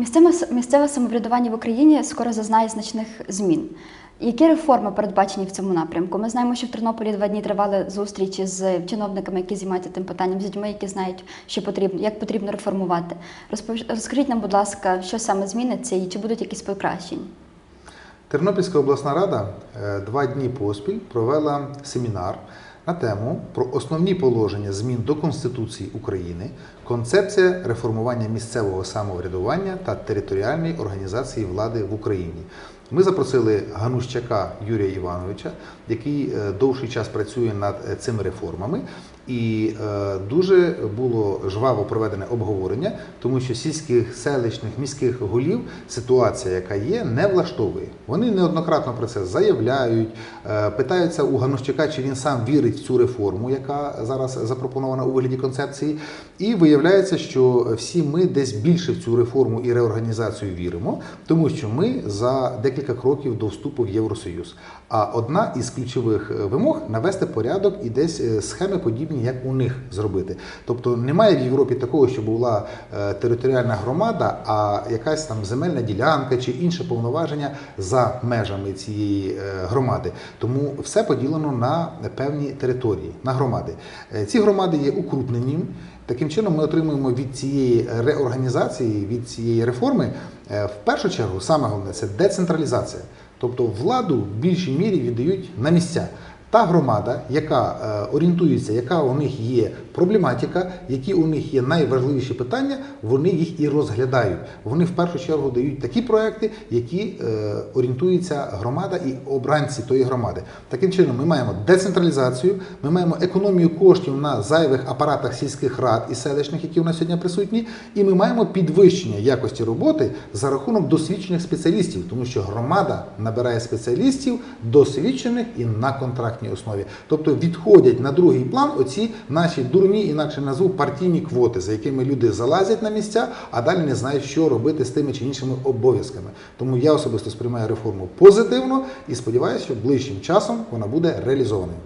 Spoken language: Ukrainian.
Місцеве, місцеве самоврядування в Україні скоро зазнає значних змін. Які реформи передбачені в цьому напрямку? Ми знаємо, що в Тернополі два дні тривали зустрічі з чиновниками, які займаються тим питанням, з людьми, які знають, що потрібно, як потрібно реформувати. Розкажіть нам, будь ласка, що саме зміниться і чи будуть якісь покращення? Тернопільська обласна рада е, два дні поспіль провела семінар на тему про основні положення змін до Конституції України, концепція реформування місцевого самоврядування та територіальної організації влади в Україні. Ми запросили Ганущака Юрія Івановича, який е, довший час працює над е, цими реформами. І е, дуже було жваво проведене обговорення, тому що сільських, селищних, міських голів ситуація, яка є, не влаштовує. Вони неоднократно про це заявляють, питаються у Ганущака, чи він сам вірить в цю реформу, яка зараз запропонована у вигляді концепції. І виявляється, що всі ми десь більше в цю реформу і реорганізацію віримо, тому що ми за декілька кроків до вступу в Євросоюз. А одна із ключових е, вимог навести порядок і десь е, схеми подібні, як у них зробити. Тобто немає в Європі такого, що була е, територіальна громада, а якась там земельна ділянка чи інше повноваження за межами цієї громади. Тому все поділено на певні території, на громади. Ці громади є укрупнені. Таким чином, ми отримуємо від цієї реорганізації, від цієї реформи, е, в першу чергу, саме головне це децентралізація. Тобто владу в більшій мірі віддають на місця. Та громада, яка е, орієнтується, яка у них є проблематика, які у них є найважливіші питання, вони їх і розглядають. Вони в першу чергу дають такі проекти, які е, орієнтується громада і обранці тої громади. Таким чином, ми маємо децентралізацію, ми маємо економію коштів на зайвих апаратах сільських рад і селищних, які у нас сьогодні присутні, і ми маємо підвищення якості роботи за рахунок досвідчених спеціалістів, тому що громада набирає спеціалістів досвідчених і на контрактній основі. Тобто відходять на другий план оці наші дурні, інакше назву партійні квоти, за якими люди залазять на місця, а далі не знають, що робити з тими чи іншими обов'язками. Тому я особисто сприймаю реформу позитивно і сподіваюся, що ближчим часом вона буде реалізованою.